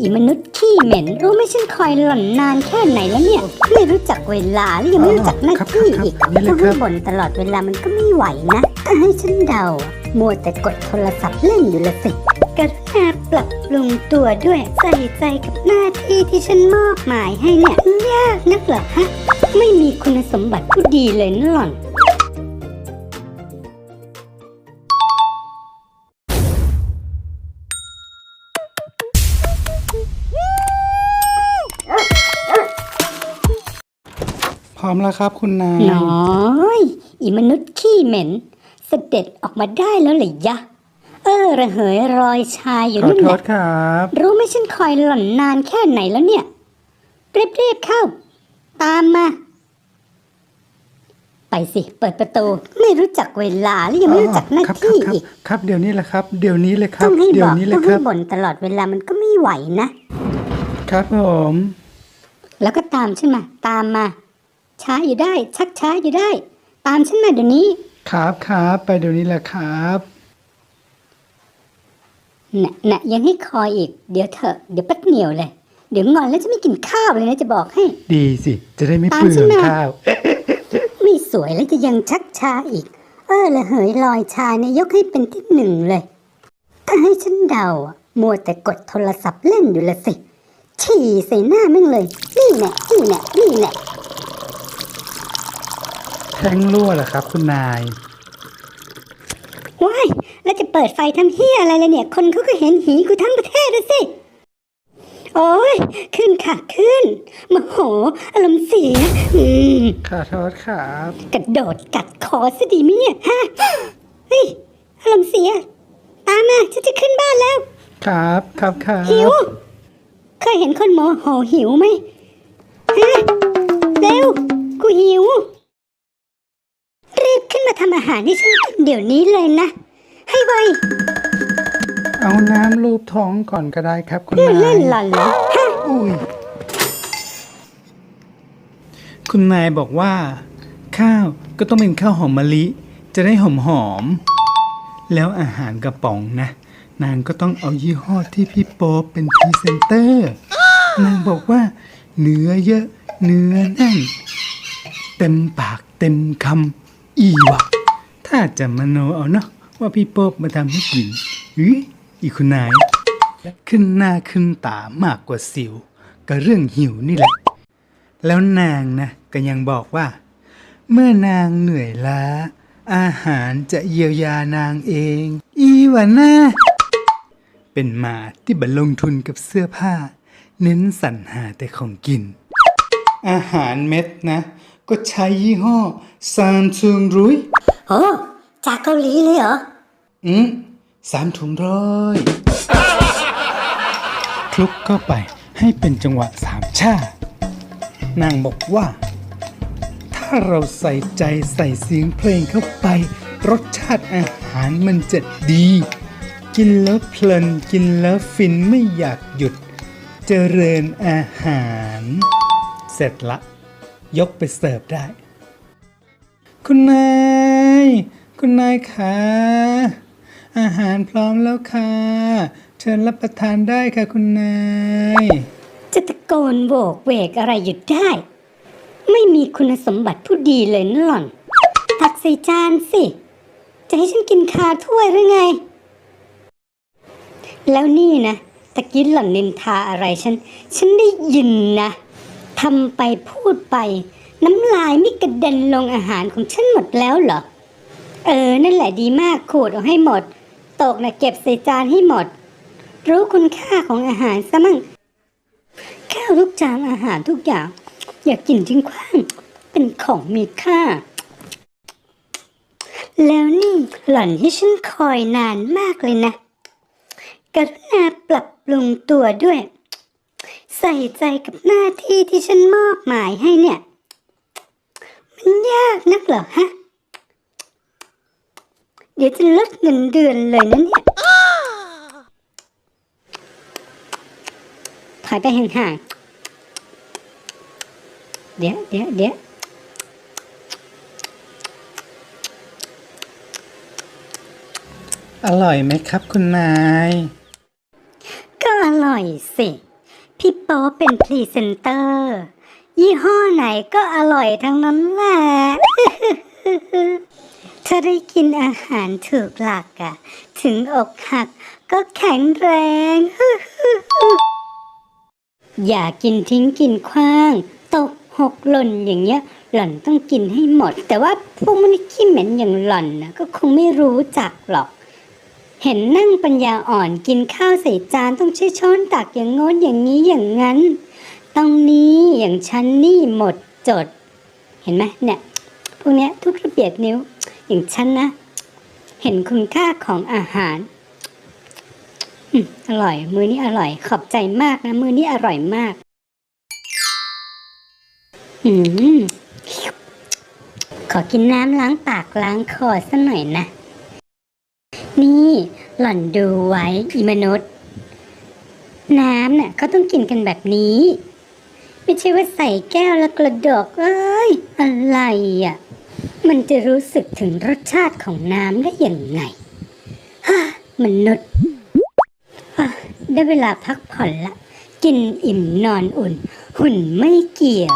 อีมนุษย์ขี้เหม็นรู้ไหมฉันคอยหล่อนนานแค่ไหนแล้วเนี่ย ไม่รู้จักเวลาแล้วยังไม่รู้จักหน้าครับที่ครับอีกครับนี่เลยจะครัให้บบ่นตลอดเวลามันก็ไม่ไหวนะถ้าให้ฉันเดา มัวแต่กดโทรศัพท์เล่นอยู่ละสิกรุณาปรับปรุงตัวด้วยใส่ใจกับหน้าที่ที่ฉันมอบหมายให้เนี่ยยากนักเหรอฮะไม่มีคุณสมบัติผู้ดีเลยนะหล่อน อมแล้วครับคุณนาย น้อย อีมนุษย์ขี้เหม็น เสด็จออกมาได้แล้วเหรอยะ เออระเหยรอยชายอยู่ขอนั่นโทแหละษครับ รู้ไหมฉันคอยหล่อนนานแค่ไหนแล้วเนี่ยรีบๆเข้า ตามมา ไปสิ เปิดประตู ไม่รู้จักเวลาแล้วยังไม่รู้จักหน้าครับที่ครับอีก ครับเดี๋ยวนี้แหละครับ เดี๋ยวนี้เลยครัต้บ องให้เดี๋บยวอกนี้เลต้ยองคให้รับ บ่นตลอดเวลามันก็ไม่ไหวนะ ครับผม แล้วก็ตามฉันมา ตามมา ช้าอยู่ได้ ชักช้าอยู่ได้ ตามฉันมาเดี๋ยวนี้ ครับครับไปเดี๋ยวนี้แหละครับน่ะน่ะยังให้คอยอีก เดี๋ยวเถอะ เดี๋ยวแป๊บเหนียวเลย เดี๋ยวงอนแล้วจะไม่กินข้าวเลยนะจะบอกให้ ดีสิ จะได้ไม่ตามเปลืฉัอนงมาข้าว ไม่สวยแล้วจะยังชักช้าอีก เออละเหยลอยชายเนี่ยยกให้เป็นที่หนึ่งเลย ถ้าให้ฉันเดาอะมัวแต่กดโทรศัพท์เล่นอยู่ละสิ ฉี่ใส่หน้าแม่งเลย นี่แน่นี่แน่นี่แน่ แท้งรั่วเหรอครับ คุณนายว้ายแล้วจะเปิดไฟทำเฮียอะไรเลยเนี่ย คนเขาก็เห็นหีกูทั้งประเทศแล้วสิ โอ้ยขึ้นค่ะขึ้นโมโหอารมณ์เสีย อืม ขอโทษครับกระโดดกัดคอซะดีไหมเนี่ยฮะเฮ้ยอารมณ์เสีย ตามมาฉันจะขึ้นบ้านแล้ว ครับครับครับหิว เคยเห็นคนโมโหหิวไหมฮะเร็ว กูหิวรีบขึ้นมา ทำอาหารให้ฉันกินเดี๋ยวนี้เลยนะ ให้ไวเอาน้ำลูบท้องก่อนก็ได้ครับคุณเล่นนาเล่ยนหล่อนเหรอฮะอุ้ยคุณนายบอกว่า ข้าวก็ต้องเป็นข้าวหอมมะลิ จะได้หอมหอมๆแล้วอาหารกระป๋องนะ นางก็ต้องเอายี่ห้อที่พี่โป๊ปเป็นพรีเซนเตอร์ นางบอกว่า เนื้อเยอะ เนื้อแน่น เต็มปากเต็มคำ อีวะถ้าจะมโนเอาเนาะว่าพี่โป๊ปมาทำให้กินอืออีคุณนาย ขึ้นหน้าขึ้นตามากกว่าสิว ก็เรื่องหิวนี่แหละ แล้วนางนะก็ยังบอกว่า เมื่อนางเหนื่อยล้า อาหารจะเยียวยานางเอง อีวะนะเป็นมาที่บันลงทุนกับเสื้อผ้า เน้นสรรหาแต่ของกิน อาหารเม็ดนะ ก็ใช้ยี่ห้อซานซุงรุยโอ้จากเกาหลีเลยเหรอ อืมสามถุงร้อยคลุกเข้าไปให้เป็นจังหวะสามชา นางบอกว่า ถ้าเราใส่ใจใส่เสียงเพลงเข้าไป รสชาติอาหารมันจะดี กินแล้วเพลินกินแล้วฟินไม่อยากหยุด เจริญอาหาร เสร็จละ ยกไปเสิร์ฟได้ คุณนาย คุณนายคะอาหารพร้อมแล้วค่ะ เชิญรับประทานได้ค่ะคุณนาย จะตะโกนโบกเวกอะไรอยู่ได้ ไม่มีคุณสมบัติผู้ดีเลยนะหล่อน ตักใส่จานสิ จะให้ฉันกินคาถ้วยหรือไง แล้วนี่นะตะกี้หล่อนนินทาอะไรฉัน ฉันได้ยินนะ ทำไปพูดไป น้ำลายไม่กระเด็นลงอาหารของฉันหมดแล้วเหรอ เออ นั่นแหละดีมากขูดเอาให้หมด ตกนะเก็บใส่จานให้หมด รู้คุณค่าของอาหารซะมั่งข้าวทุกจานอาหารทุกอย่าง อยากกินจริงคว้าง เป็นของมีค่า แล้วนี่หล่อนให้ฉันคอยนานมากเลยนะกรุณาปรับปรุงตัวด้วย ใส่ใจกับหน้าที่ที่ฉันมอบหมายให้เนี่ย มันยากนักเหรอฮะ เดี๋ยวจะลดเงินเดือนเลยนะเนี่ย ถอยไปห่างๆ เดี๋ยวเดี๋ยวเดี๋ยวอร่อยไหมครับคุณนาย ก็อร่อยสิ พี่โป๊เป็นพรีเซนเตอร์ ยี่ห้อไหนก็อร่อยทั้งนั้นแหละ ถ้าได้กินอาหารถูกหลักอะถึงอกหักก็แข็งแรง อย่ากินทิ้งกินขว้าง ตกหกหล่นอย่างเงี้ย หล่อนต้องกินให้หมด แต่ว่าพวกมันขี้เหม็นอย่างหล่อนนะก็คงไม่รู้จักหรอก เห็นนั่งปัญญาอ่อนกินข้าวใส่จานต้องใช้ช้อนตักอย่างโน้นอย่างนี้อย่างนั้น ต้องนี้อย่างฉันนี่หมดจด เห็นไหมเนี่ยพวกเนี้ยทุกระเบียดนิ้ว อย่างฉันนะ เห็นคุณค่าของอาหารอืมอร่อย มือนี้อร่อย ขอบใจมากนะ มือนี้อร่อยมาก อืมขอกินน้ำล้างปากล้างคอสักหน่อยนะ นี่หล่อนดูไว้อีมนุษย์ น้ำเนี่ยเขาต้องกินกันแบบนี้ ไม่ใช่ว่าใส่แก้วแล้วกระดก เอ้ย อะไรอะ มันจะรู้สึกถึงรสชาติของน้ำได้อย่างไงฮ่ามนุษย์ได้เวลาพักผ่อนละ กินอิ่มนอนอุ่น หุ่นไม่เกี่ยว